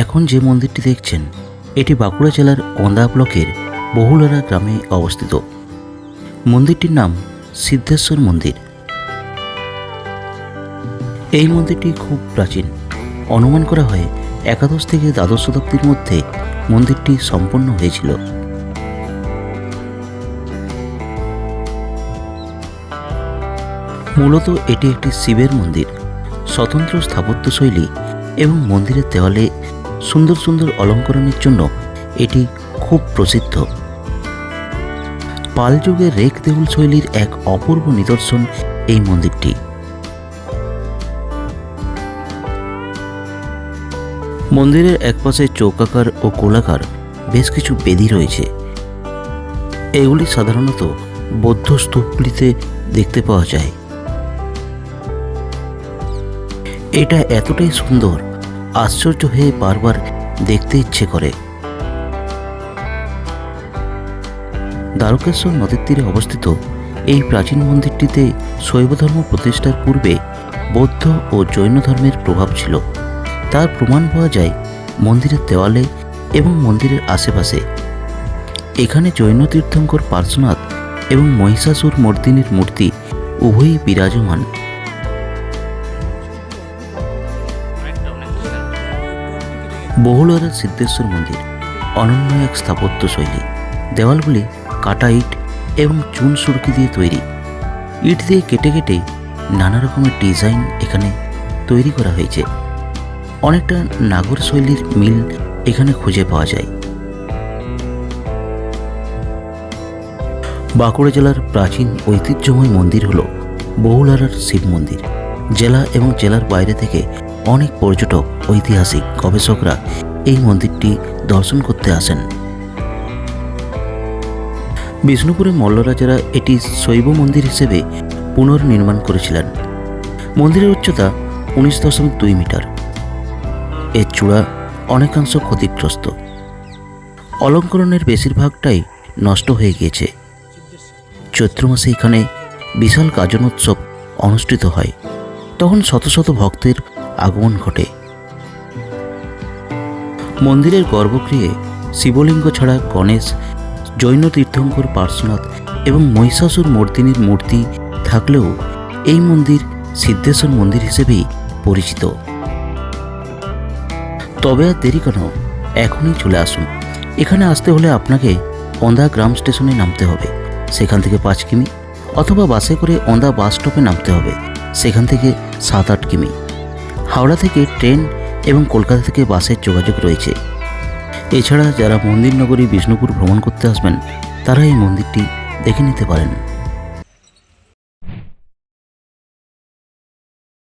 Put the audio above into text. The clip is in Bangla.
এখন যে মন্দিরটি দেখছেন, এটি বাঁকুড়া জেলার অন্দা ব্লকের বহুলারা গ্রামে অবস্থিত। মন্দিরটির নাম সিদ্ধেশ্বর মন্দির। এই মন্দিরটি খুব প্রাচীন। অনুমান করা হয় একাদশ থেকে দ্বাদশ শতাব্দীর মধ্যে মন্দিরটি সম্পন্ন হয়েছিল। মূলত এটি একটি শিবের মন্দির, স্বতন্ত্র স্থাপত্যশৈলী এবং মন্দিরের দেওয়ালে সুন্দর সুন্দর অলঙ্করণের জন্য এটি খুব প্রসিদ্ধ। পাল যুগের রেক দেউল শৈলীর এক অপূর্ব নিদর্শন এই মন্দিরটি। মন্দিরের একপাশে চৌকাকার ও গোলাকার বেশ কিছু বেদি রয়েছে। এগুলি সাধারণত বৌদ্ধ স্তূপগুলিতে দেখতে পাওয়া যায়। এটা এতটাই সুন্দর আশ্চর্য হয়ে বারবার দেখতে ইচ্ছে করে। দ্বারকেশ্বর নদীর তীরে অবস্থিত এই প্রাচীন মন্দিরটিতে শৈব ধর্ম প্রতিষ্ঠার পূর্বে বৌদ্ধ ও জৈন ধর্মের প্রভাব ছিল। তার প্রমাণ পাওয়া যায় মন্দিরের দেওয়ালে এবং মন্দিরের আশেপাশে। এখানে জৈন তীর্থঙ্কর পার্শ্বনাথ এবং মহিষাসুর মর্দিনীর মূর্তি উভয়ই বিরাজমান। বহুলরা সিদ্ধেশ্বর মন্দির, অনন্য এক স্থাপত্য শৈলী। দেওয়ালগুলি কাটা ইট এবং চুন সুরকি দিয়ে তৈরি। ইট দিয়ে কেটে কেটে নানা রকমের ডিজাইন এখানে তৈরি করা হয়েছে। অনেকটা নাগর শৈলীর মিল এখানে খুঁজে পাওয়া যায়। বাঁকুড়া জেলার প্রাচীন ঐতিহ্যময় মন্দির হল বহুলারার শিব মন্দির। জেলা এবং জেলার বাইরে থেকে অনেক পর্যটক, ঐতিহাসিক গবেষকরা এই মন্দিরটি দর্শন করতে আসেন। বিষ্ণুপুরে মল্লরাজারা এটি শৈব মন্দির হিসেবে পুনর্নির্মাণ করেছিলেন। মন্দিরের উচ্চতা উনিশ দশমিক দুই মিটার। এর চূড়া অনেকাংশ ক্ষতিগ্রস্ত। অলঙ্করণের বেশিরভাগটাই নষ্ট হয়ে গিয়েছে। চৈত্র মাসে এখানে বিশাল গাজনোৎসব অনুষ্ঠিত হয়। তখন শত শত ভক্তের আগমন ঘটে। মন্দিরের গর্ভগৃহে শিবলিঙ্গ ছাড়া গণেশ, জৈন তীর্থঙ্কর পার্শ্বনাথ এবং মহিষাসুর মর্দিনীর মূর্তি থাকলেও এই মন্দির সিদ্ধেশ্বর মন্দির হিসেবেই পরিচিত। তবে আর দেরি কেন? এখনই চলে আসুন। এখানে আসতে হলে আপনাকে ওন্দা গ্রাম স্টেশনে নামতে হবে। সেখান থেকে পাঁচ কিমি অথবা বাসে করে ওন্দা বাস স্টপে নামতে হবে। সেখান থেকে সাত আট কিমি। হাওড়া থেকে ট্রেন এবং কলকাতা থেকে বাসের যোগাযোগ রয়েছে। এছাড়া যারা মন্দির নগরী বিষ্ণুপুর ভ্রমণ করতে আসবেন, তারা এই মন্দিরটি দেখে নিতে পারেন।